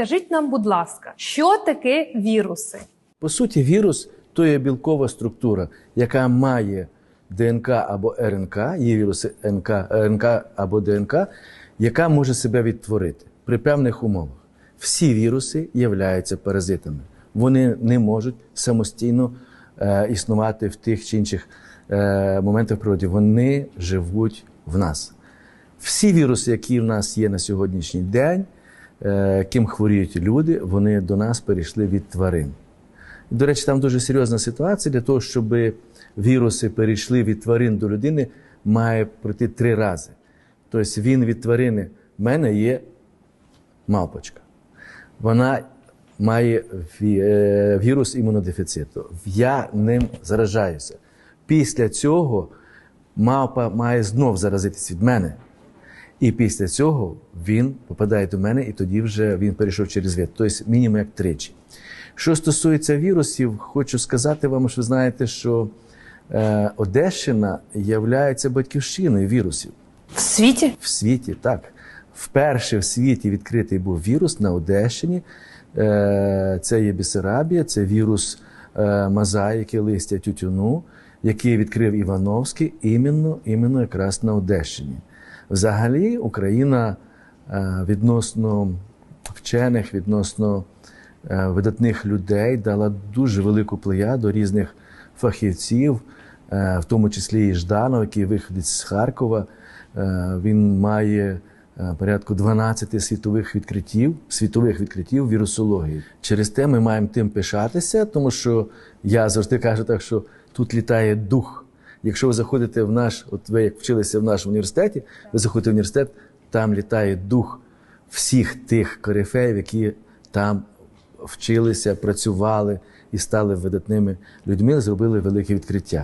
Скажіть нам, будь ласка, що таке віруси? По суті, вірус то є білкова структура, яка має ДНК або РНК, є віруси НК, РНК або ДНК, яка може себе відтворити при певних умовах. Всі віруси являються паразитами. Вони не можуть самостійно е, існувати в тих чи інших е, моментах природі. Вони живуть в нас. Всі віруси, які в нас є на сьогоднішній день, ким хворіють люди, вони до нас перейшли від тварин. До речі, там дуже серйозна ситуація. Для того, щоб віруси перейшли від тварин до людини, має пройти три рази. Тобто він від тварини в мене є мавпочка. Вона має е, вірус імунодефіциту. Я ним заражаюся. Після цього мавпа має знов заразитись від мене. І після цього він попадає до мене, і тоді вже він перейшов через вид. Тобто мінімум як тричі. Що стосується вірусів, хочу сказати вам, що ви знаєте, що е, Одещина є батьківщиною вірусів В світі? в світі. Так, вперше в світі відкритий був вірус на Одещині. Е, Це є Бісарабія, це вірус е, мозаїки листя тютюну, який відкрив Івановський іменно, іменно якраз на Одещині. Взагалі, Україна е, відносно вчених, відносно е, видатних людей дала дуже велику плеяду різних фахівців, е, в тому числі і Жданов, який виходить з Харкова. Він має порядку 12 світових відкриттів, світових відкриттів вірусології. Через те ми маємо тим пишатися, тому що я завжди кажу так, що тут літає дух. Якщо ви заходите в наш, от ви як вчилися в нашому університеті, ви заходите в університет, там літає дух всіх тих корифеїв, які там вчилися, працювали і стали видатними людьми, зробили велике відкриття.